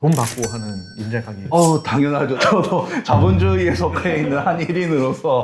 돈 받고 하는 임장 가게. 어, 당연하죠. 저도 자본주의에 속해 있는 한 1인으로서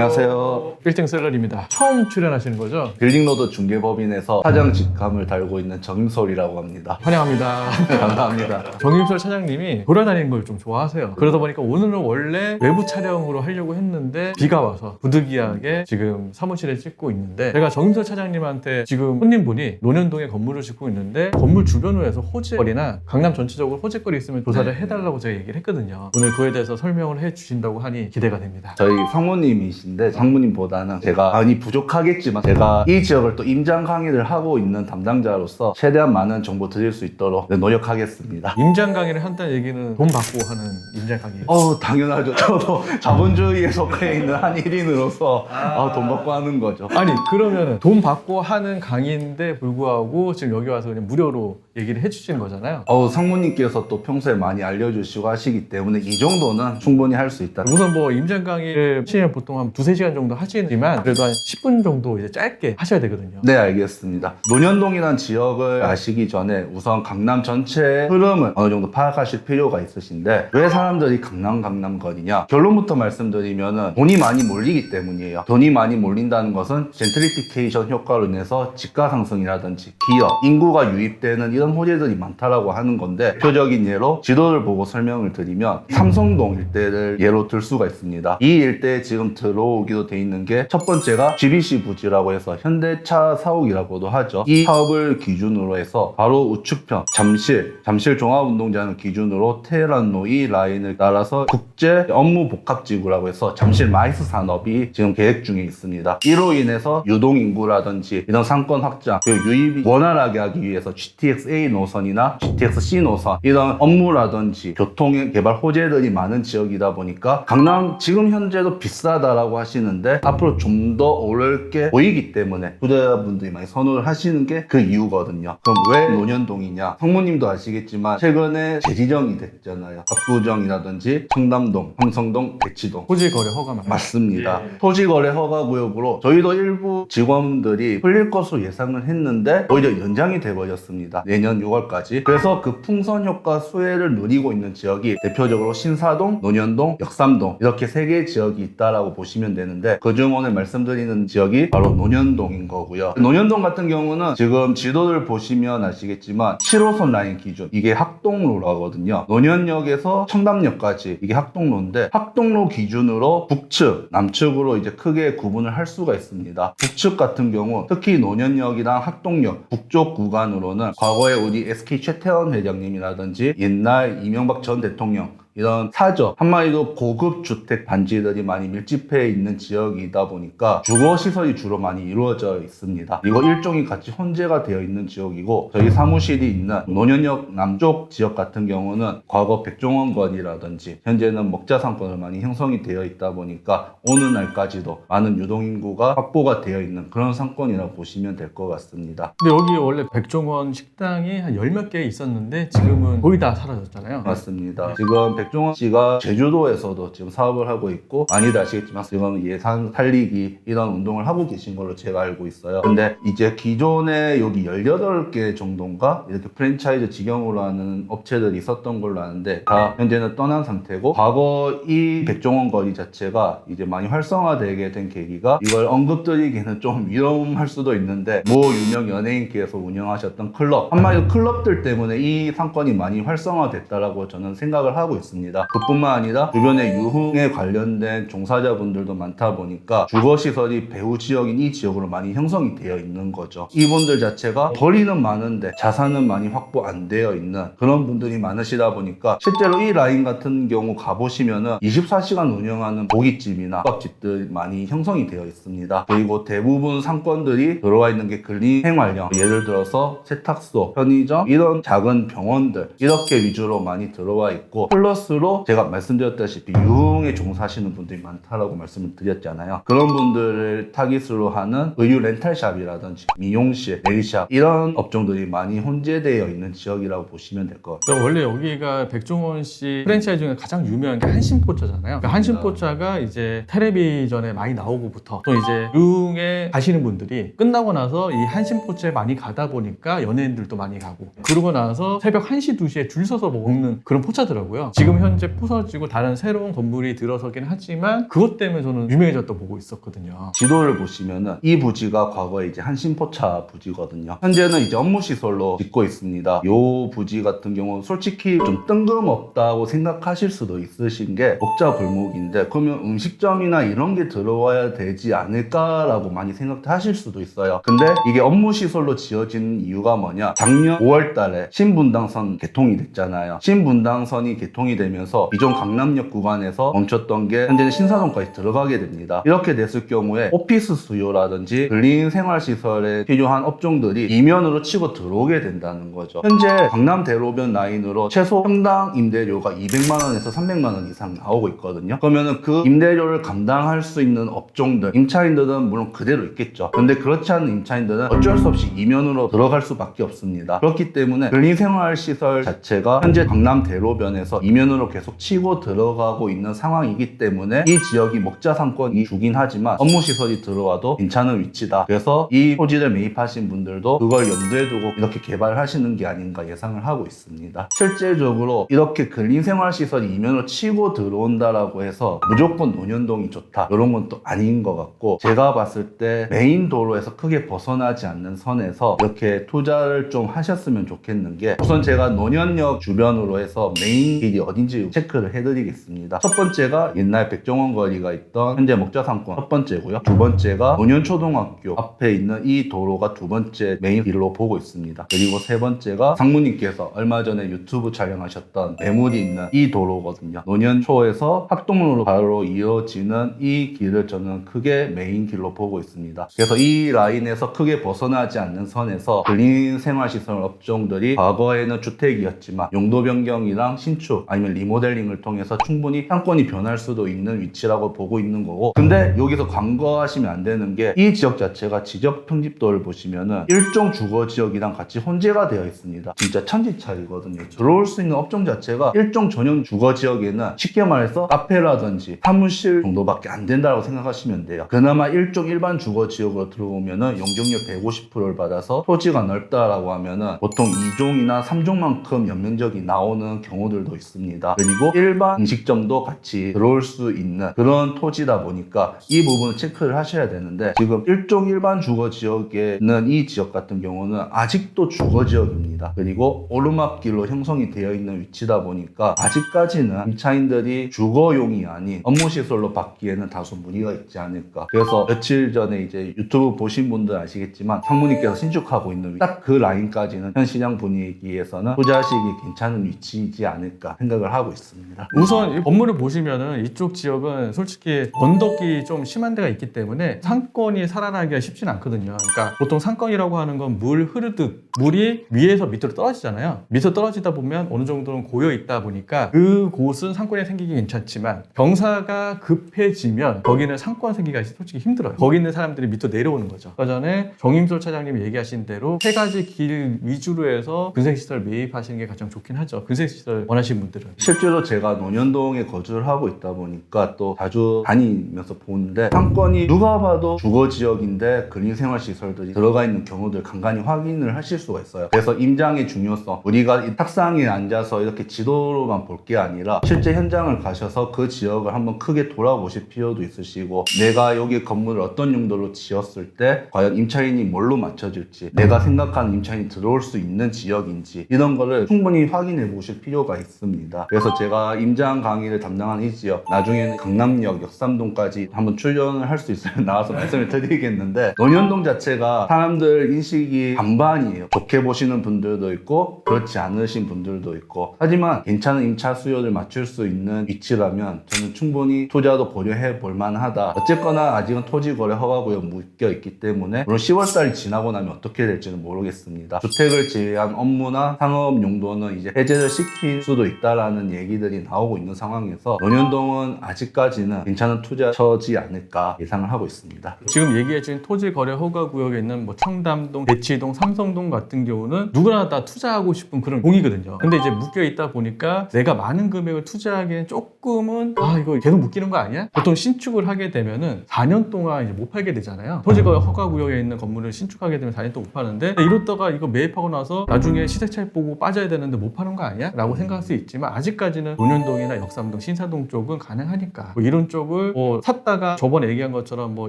안녕하세요. 빌딩 셀러리입니다. 처음 출연하시는 거죠? 빌딩로드 중개법인에서 사장 직함을 달고 있는 정임솔이라고 합니다. 환영합니다. 감사합니다. 정임설 차장님이 돌아다니는 걸 좀 좋아하세요. 그러다 보니까 오늘은 원래 외부 촬영으로 하려고 했는데 비가 와서 부득이하게 지금 사무실에 찍고 있는데 제가 정임설 차장님한테 지금 손님분이 논현동에 건물을 짓고 있는데 건물 주변으로 해서 호재거리나 강남 전체적으로 호재거리 있으면 조사를 네. 해달라고 제가 얘기를 했거든요. 오늘 그에 대해서 설명을 해주신다고 하니 기대가 됩니다. 저희 상무님이신 데 상무님보다는 제가 많이 부족하겠지만 제가 이 지역을 또 임장 강의를 하고 있는 담당자로서 최대한 많은 정보 드릴 수 있도록 네, 노력하겠습니다. 임장 강의를 한다는 얘기는 돈 받고 하는 임장 강의. 어, 당연하죠. 저도 자본주의에 속해 있는 한 1인으로서 아, 돈 받고 하는 거죠. 아니 그러면은 돈 받고 하는 강의인데 불구하고 지금 여기 와서 그냥 무료로 얘기를 해주시는 거잖아요. 어, 상무님께서 또 평소에 많이 알려주시고 하시기 때문에 이 정도는 충분히 할 수 있다. 우선 뭐 임장 강의를 시에 보통 한 두세 시간 정도 하시지만 그래도 한 10분 정도 이제 짧게 하셔야 되거든요. 네, 알겠습니다. 논현동이라는 지역을 아시기 전에 우선 강남 전체의 흐름을 어느 정도 파악하실 필요가 있으신데 왜 사람들이 강남 강남 거리냐? 결론부터 말씀드리면은 돈이 많이 몰리기 때문이에요. 돈이 많이 몰린다는 것은 젠트리피케이션 효과로 인해서 집가 상승이라든지 기업, 인구가 유입되는 이런 호재들이 많다라고 하는 건데 대표적인 예로 지도를 보고 설명을 드리면 삼성동 일대를 예로 들 수가 있습니다. 이 일대에 지금 들어오기도 돼 있는 게 첫 번째가 GBC 부지라고 해서 현대차 사옥이라고도 하죠. 이 사업을 기준으로 해서 바로 우측편 잠실, 잠실 종합운동장을 기준으로 테헤란로 이 라인을 따라서 국제 업무 복합지구라고 해서 잠실 마이스 산업이 지금 계획 중에 있습니다. 이로 인해서 유동 인구라든지 이런 상권 확장 그리고 유입이 원활하게 하기 위해서 GTX A 노선이나 GTX C 노선 이런 업무라든지 교통 개발 호재들이 많은 지역이다 보니까 강남 지금 현재도 비싸다라고 하시는데 앞으로 좀더 오를 게 보이기 때문에 투자자분들이 많이 선호를 하시는 게 그 이유거든요. 그럼 왜 논현동이냐? 성모님도 아시겠지만 최근에 재지정이 됐잖아요. 압구정이라든지 청담동, 황성동, 대치동 토지 거래 허가만. 맞습니다. 예. 토지거래 허가 구역으로 저희도 일부 직원들이 풀릴 것으로 예상을 했는데 오히려 연장이 돼버렸습니다. 내년 6월까지. 그래서 그 풍선 효과 수혜를 누리고 있는 지역이 대표적으로 신사동, 논현동, 역삼동 이렇게 세 개의 지역이 있다라고 보시면 되는데 그중 오늘 말씀드리는 지역이 바로 논현동인 거고요. 논현동 같은 경우는 지금 지도를 보시면 아시겠지만 7호선 라인 기준 이게 학동로로 하거든요. 논현역에서 청담역까지 이게 학동로인데 학동로 기준으로 북측, 남측으로 이제 크게 구분을 할 수가 있습니다. 북측 같은 경우 특히 논현역이랑 학동역 북쪽 구간으로는 과거에 우리 SK 최태원 회장님이라든지 옛날 이명박 전 대통령 이런 사저 한마디로 고급 주택 단지들이 많이 밀집해 있는 지역이다 보니까 주거 시설이 주로 많이 이루어져 있습니다. 이거 일종이 같이 혼재가 되어 있는 지역이고 저희 사무실이 있는 논현역 남쪽 지역 같은 경우는 과거 백종원 거리라든지 현재는 먹자 상권을 많이 형성이 되어 있다 보니까 오느 날까지도 많은 유동 인구가 확보가 되어 있는 그런 상권이라고 보시면 될 것 같습니다. 근데 여기 원래 백종원 식당이 한 열 몇 개 있었는데 지금은 거의 다 사라졌잖아요. 맞습니다. 지금 백 종원 씨가 제주도에서도 지금 사업을 하고 있고 많이들 아시겠지만 지금 예산 살리기 이런 운동을 하고 계신 걸로 제가 알고 있어요. 근데 이제 기존에 여기 18개 정도인가 이렇게 프랜차이즈 직영으로 하는 업체들이 있었던 걸로 아는데 다 현재는 떠난 상태고 과거 이 백종원 거리 자체가 이제 많이 활성화되게 된 계기가 이걸 언급드리기는 좀 위험할 수도 있는데 모 유명 연예인께서 운영하셨던 클럽 한마디로 클럽들 때문에 이 상권이 많이 활성화됐다라고 저는 생각을 하고 있습니다. 그뿐만 아니라 주변에 유흥에 관련된 종사자분들도 많다 보니까 주거 시설이 배후 지역인 이 지역으로 많이 형성이 되어 있는 거죠. 이분들 자체가 벌이는 많은데 자산은 많이 확보 안 되어 있는 그런 분들이 많으시다 보니까 실제로 이 라인 같은 경우 가보시면은 24시간 운영하는 고깃집이나 국밥집들 많이 형성이 되어 있습니다. 그리고 대부분 상권들이 들어와 있는 게 근린 생활형 예를 들어서 세탁소, 편의점 이런 작은 병원들 이렇게 위주로 많이 들어와 있고 플러스 플러스로 제가 말씀드렸다시피 유흥에 종사하시는 분들이 많다라고 말씀을 드렸잖아요. 그런 분들을 타깃으로 하는 의류 렌탈샵이라든지 미용실, 네일샵 이런 업종들이 많이 혼재되어 있는 지역이라고 보시면 될 것 같아요. 원래 여기가 백종원 씨 프랜차이즈 중에 가장 유명한 게 한신포차잖아요. 그 한신포차가 이제 텔레비전에 많이 나오고부터 또 이제 유흥에 가시는 분들이 끝나고 나서 이 한신포차에 많이 가다 보니까 연예인들도 많이 가고 그러고 나서 새벽 1시, 2시에 줄 서서 먹는 그런 포차더라고요. 지금 현재 부서지고 다른 새로운 건물이 들어서긴 하지만 그것 때문에 저는 유명해졌다 보고 있었거든요. 지도를 보시면은 이 부지가 과거에 이제 한신포차 부지거든요. 현재는 이제 업무 시설로 짓고 있습니다. 요 부지 같은 경우는 솔직히 좀 뜬금없다고 생각하실 수도 있으신 게 목자 골목인데 그러면 음식점이나 이런 게 들어와야 되지 않을까라고 많이 생각하실 수도 있어요. 근데 이게 업무 시설로 지어진 이유가 뭐냐? 작년 5월 달에 신분당선 개통이 됐잖아요. 신분당선이 개통이 되면서 기존 강남역 구간에서 멈췄던 게 현재는 신사동까지 들어가게 됩니다. 이렇게 됐을 경우에 오피스 수요라든지 근린 생활시설에 필요한 업종들이 이면으로 치고 들어오게 된다는 거죠. 현재 강남 대로변 라인으로 최소 평당 임대료가 200만 원에서 300만 원 이상 나오고 있거든요. 그러면은 그 임대료를 감당할 수 있는 업종들, 임차인들은 물론 그대로 있겠죠. 근데 그렇지 않은 임차인들은 어쩔 수 없이 이면으로 들어갈 수밖에 없습니다. 그렇기 때문에 근린 생활시설 자체가 현재 강남 대로변에서 이면 으로 계속 치고 들어가고 있는 상황이기 때문에 이 지역이 먹자 상권이 주긴 하지만 업무 시설이 들어와도 괜찮은 위치다. 그래서 이 토지를 매입하신 분들도 그걸 염두에 두고 이렇게 개발하시는 게 아닌가 예상을 하고 있습니다. 실제적으로 이렇게 근린 생활 시설이 이면으로 치고 들어온다라고 해서 무조건 논현동이 좋다. 이런 건 또 아닌 것 같고 제가 봤을 때 메인 도로에서 크게 벗어나지 않는 선에서 이렇게 투자를 좀 하셨으면 좋겠는 게 우선 제가 논현역 주변으로 해서 메인 길이 어 딘지 체크를 해드리겠습니다. 첫 번째가 옛날 백종원 거리가 있던 현재 목자상권 첫 번째고요. 두 번째가 논현초등학교 앞에 있는 이 도로가 두 번째 메인 길로 보고 있습니다. 그리고 세 번째가 상무님께서 얼마 전에 유튜브 촬영하셨던 매물이 있는 이 도로거든요. 논현초에서 학동로로 바로 이어지는 이 길을 저는 크게 메인 길로 보고 있습니다. 그래서 이 라인에서 크게 벗어나지 않는 선에서 근린 생활시설 업종들이 과거에는 주택이었지만 용도 변경이랑 신축 아니면 리모델링을 통해서 충분히 상권이 변할 수도 있는 위치라고 보고 있는 거고 근데 여기서 관거하시면 안 되는 게 이 지역 자체가 지적 편집도를 보시면은 일종 주거 지역이랑 같이 혼재가 되어 있습니다. 진짜 천지 차이거든요. 들어올 수 있는 업종 자체가 일종 전용 주거 지역에는 쉽게 말해서 카페라든지 사무실 정도밖에 안 된다고 생각하시면 돼요. 그나마 일종 일반 주거 지역으로 들어오면은 용적률 150%를 받아서 토지가 넓다라고 하면은 보통 2종이나 3종만큼 연면적이 나오는 경우들도 있습니다. 그리고 일반 음식점도 같이 들어올 수 있는 그런 토지다 보니까 이 부분을 체크를 하셔야 되는데 지금 일종 일반 주거 지역에는 이 지역 같은 경우는 아직도 주거 지역입니다. 그리고 오르막길로 형성이 되어 있는 위치다 보니까 아직까지는 임차인들이 주거용이 아닌 업무 시설로 받기에는 다소 무리가 있지 않을까. 그래서 며칠 전에 이제 유튜브 보신 분들 아시겠지만 상무님께서 신축하고 있는 딱 그 라인까지는 현 시장 분위기에서는 투자하시기 괜찮은 위치이지 않을까 생각을 하고 있습니다. 우선 이 건물을 보시면은 이쪽 지역은 솔직히 언덕이 좀 심한 데가 있기 때문에 상권이 살아나기가 쉽진 않거든요. 그러니까 보통 상권이라고 하는 건 물 흐르듯 물이 위에서 밑으로 떨어지잖아요. 밑으로 떨어지다 보면 어느 정도는 고여 있다 보니까 그 곳은 상권이 생기기 괜찮지만 경사가 급해지면 거기는 상권 생기기가 솔직히 힘들어요. 거기 있는 사람들이 밑으로 내려오는 거죠. 아까 전에 정임솔 차장님이 얘기하신 대로 세 가지 길 위주로 해서 근생시설 매입하시는 게 가장 좋긴 하죠. 근생시설 원하시는 분들은. 실제로 제가 논현동에 거주를 하고 있다 보니까 또 자주 다니면서 보는데 상권이 누가 봐도 주거 지역인데 근린생활 시설들이 들어가 있는 경우들 간간히 확인을 하실 수가 있어요. 그래서 임장의 중요성 우리가 이 탁상에 앉아서 이렇게 지도로만 볼 게 아니라 실제 현장을 가셔서 그 지역을 한번 크게 돌아보실 필요도 있으시고 내가 여기 건물을 어떤 용도로 지었을 때 과연 임차인이 뭘로 맞춰질지 내가 생각하는 임차인이 들어올 수 있는 지역인지 이런 거를 충분히 확인해 보실 필요가 있습니다. 그래서 제가 임장 강의를 담당하는 이 지역 나중에는 강남역 역삼동까지 한번 출연을 할 수 있으면 나와서 말씀을 드리겠는데 논현동 자체가 사람들 인식이 반반이에요. 좋게 보시는 분들도 있고 그렇지 않으신 분들도 있고 하지만 괜찮은 임차 수요를 맞출 수 있는 위치라면 저는 충분히 투자도 고려해 볼 만하다. 어쨌거나 아직은 토지 거래 허가구역 묶여 있기 때문에 물론 10월달이 지나고 나면 어떻게 될지는 모르겠습니다. 주택을 제외한 업무나 상업 용도는 이제 해제를 시킬 수도 있다라는 된다라는 얘기들이 나오고 있는 상황에서 논현동은 아직까지는 괜찮은 투자처지 않을까 예상을 하고 있습니다. 지금 얘기해준 토지 거래 허가 구역에 있는 뭐 청담동, 대치동, 삼성동 같은 경우는 누구나 다 투자하고 싶은 그런 동이거든요. 근데 이제 묶여 있다 보니까 내가 많은 금액을 투자하기엔 조금은 아 이거 계속 묶이는 거 아니야? 보통 신축을 하게 되면은 4년 동안 이제 못 팔게 되잖아요. 토지 거래 허가 구역에 있는 건물을 신축하게 되면 4년 동안 못 파는데 이렇다가 이거 매입하고 나서 나중에 시세 차익 보고 빠져야 되는데 못 파는 거 아니야? 라고 생각할 수 있지만 아직까지는 논현동이나 역삼동, 신사동 쪽은 가능하니까 뭐 이런 쪽을 뭐 샀다가 저번에 얘기한 것처럼 뭐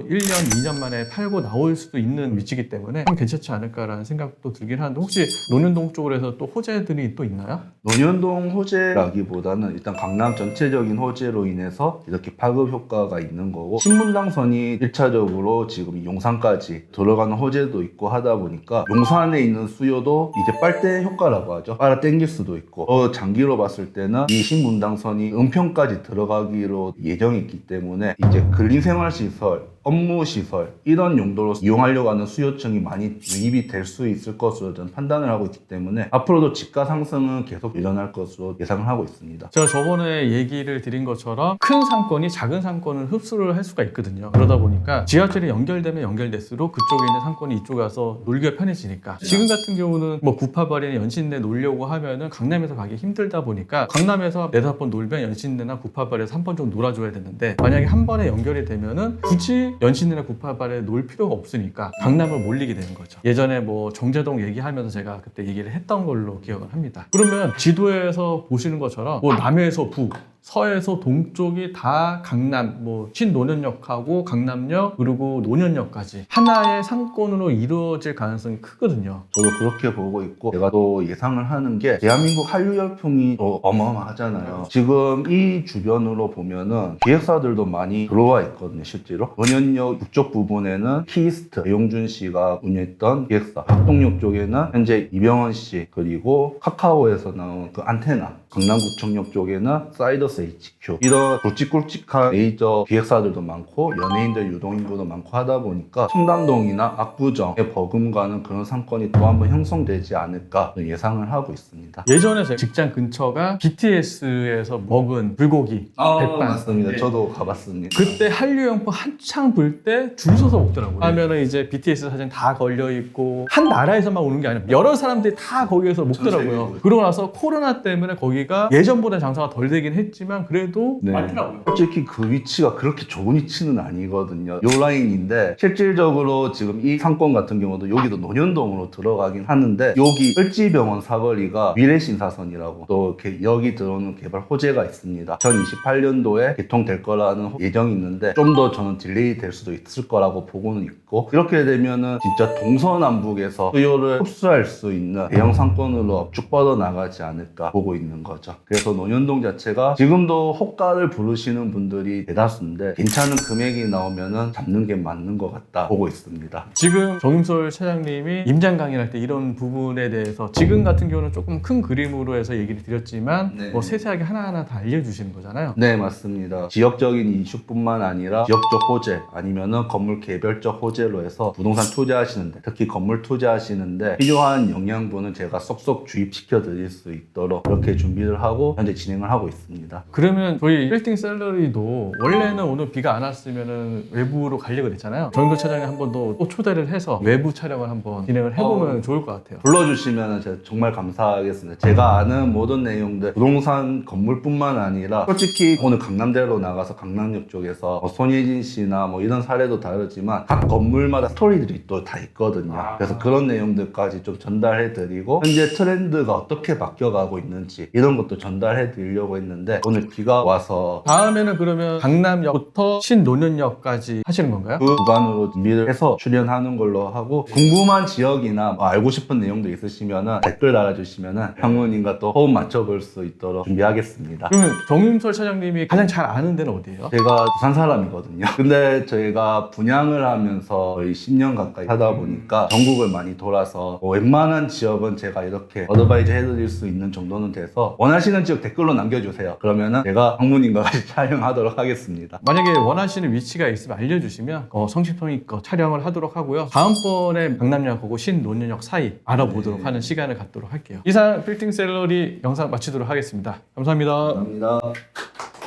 1년, 2년 만에 팔고 나올 수도 있는 위치이기 때문에 좀 괜찮지 않을까라는 생각도 들긴 하는데 혹시 논현동 쪽으로 해서 또 호재들이 또 있나요? 논현동 호재라기보다는 일단 강남 전체적인 호재로 인해서 이렇게 파급 효과가 있는 거고 신분당선이 1차적으로 지금 이 용산까지 들어가는 호재도 있고 하다 보니까 용산에 있는 수요도 이제 빨대 효과라고 하죠. 빨아 당길 수도 있고 더 장기로 봤을 때는 이 신분당선이 은평까지 들어가기로 예정이 있기 때문에 이제 근린생활시설 업무시설 이런 용도로 이용하려고 하는 수요층이 많이 유입이 될 수 있을 것으로 저는 판단을 하고 있기 때문에 앞으로도 집가 상승은 계속 일어날 것으로 예상을 하고 있습니다. 제가 저번에 얘기를 드린 것처럼 큰 상권이 작은 상권을 흡수를 할 수가 있거든요. 그러다 보니까 지하철이 연결되면 연결될수록 그쪽에 있는 상권이 이쪽에 와서 놀기가 편해지니까 지금 같은 경우는 뭐 구파발이나 연신내 놀려고 하면은 강남에서 가기 힘들다 보니까 강남에서 네다섯 번 놀면 연신내나 구파발에서 한번 정도 놀아줘야 되는데 만약에 한 번에 연결이 되면은 굳이 연신내나 구파발에 놀 필요가 없으니까 강남을 몰리게 되는 거죠. 예전에 뭐 정제동 얘기하면서 제가 그때 얘기를 했던 걸로 기억을 합니다. 그러면 지도에서 보시는 것처럼 뭐 남에서 북 서에서 동쪽이 다 강남, 뭐 신논현역하고 강남역 그리고 논현역까지 하나의 상권으로 이루어질 가능성이 크거든요. 저도 그렇게 보고 있고 제가 또 예상을 하는 게 대한민국 한류 열풍이 또 어마어마하잖아요. 지금 이 주변으로 보면은 기획사들도 많이 들어와 있거든요, 실제로. 원현역 북쪽 부분에는 키스트 배용준 씨가 운영했던 기획사, 학동역 쪽에는 현재 이병헌 씨 그리고 카카오에서 나온 그 안테나 강남구청역 쪽에는 사이더스 HQ 이런 굵직굵직한 메이저 기획사들도 많고 연예인들 유동인구도 많고 하다 보니까 청담동이나 압구정에 버금가는 그런 상권이 또 한번 형성되지 않을까 예상을 하고 있습니다. 예전에 제 직장 근처가 BTS에서 먹은 불고기 백반. 맞습니다. 네. 저도 가봤습니다. 그때 한류영포 한창 불 때 줄 서서 먹더라고요. 하면은 이제 BTS 사진 다 걸려 있고 한 나라에서만 오는 게 아니라 여러 사람들이 다 거기에서 먹더라고요. 그러고 나서 코로나 때문에 거기가 예전보다 장사가 덜 되긴 했지 만 그래도 네. 많더라고요. 솔직히 그 위치가 그렇게 좋은 위치는 아니거든요. 요 라인인데 실질적으로 지금 이 상권 같은 경우도 여기도 논현동으로 들어가긴 하는데 여기 을지병원 사거리가 미래신사선이라고 또 이렇게 여기 들어오는 개발 호재가 있습니다. 2028년도에 개통될 거라는 예정이 있는데 좀 더 저는 딜레이 될 수도 있을 거라고 보고는 있고 이렇게 되면은 진짜 동서남북에서 수요를 흡수할 수 있는 대형 상권으로 쭉 뻗어 나가지 않을까 보고 있는 거죠. 그래서 논현동 자체가 지금도 호가를 부르시는 분들이 대다수인데 괜찮은 금액이 나오면은 잡는 게 맞는 것 같다 보고 있습니다. 지금 정임솔 차장님이 임장 강의할 때 이런 부분에 대해서 지금 같은 경우는 조금 큰 그림으로 해서 얘기를 드렸지만 네. 뭐 세세하게 하나하나 다 알려주시는 거잖아요. 네, 맞습니다. 지역적인 이슈뿐만 아니라 지역적 호재 아니면은 건물 개별적 호재 로 해서 부동산 투자하시는데 특히 건물 투자하시는데 필요한 영양분은 제가 쏙쏙 주입시켜 드릴 수 있도록 그렇게 준비를 하고 현재 진행을 하고 있습니다. 그러면 저희 빌딩 셀러리도 원래는 오늘 비가 안 왔으면 외부로 가려고 했잖아요. 정임솔 차장이 한번 더 또 초대를 해서 외부 촬영을 한번 진행을 해보면 어. 좋을 것 같아요. 불러주시면 제가 정말 감사하겠습니다. 제가 아는 모든 내용들 부동산 건물뿐만 아니라 솔직히 오늘 강남대로 나가서 강남역 쪽에서 뭐 손예진 씨나 뭐 이런 사례도 다르지만 각 건물 마다 스토리들이 또 다 있거든요. 아. 그래서 그런 내용들까지 좀 전달해 드리고 현재 트렌드가 어떻게 바뀌어가고 있는지 이런 것도 전달해 드리려고 했는데 오늘 비가 와서 다음에는 그러면 강남역부터 신논현역까지 하시는 건가요? 그 구간으로 준비를 해서 출연하는 걸로 하고 궁금한 지역이나 뭐 알고 싶은 내용도 있으시면 댓글 달아주시면 형우님과 또 호흡 맞춰볼 수 있도록 준비하겠습니다. 그러면 정임솔 차장님이 가장 잘 아는 데는 어디예요? 제가 부산 사람이거든요. 근데 저희가 분양을 하면서 거의 10년 가까이 하다 보니까 전국을 많이 돌아서 뭐 웬만한 지역은 제가 이렇게 어드바이즈 해드릴 수 있는 정도는 돼서 원하시는 지역 댓글로 남겨주세요. 그러면은 제가 황문님과 같이 촬영하도록 하겠습니다. 만약에 원하시는 위치가 있으면 알려주시면 어, 성심성의껏 촬영을 하도록 하고요. 다음번에 강남역하고 신논현역 사이 알아보도록 네. 하는 시간을 갖도록 할게요. 이상 빌딩 셀러리 영상 마치도록 하겠습니다. 감사합니다. 감사합니다.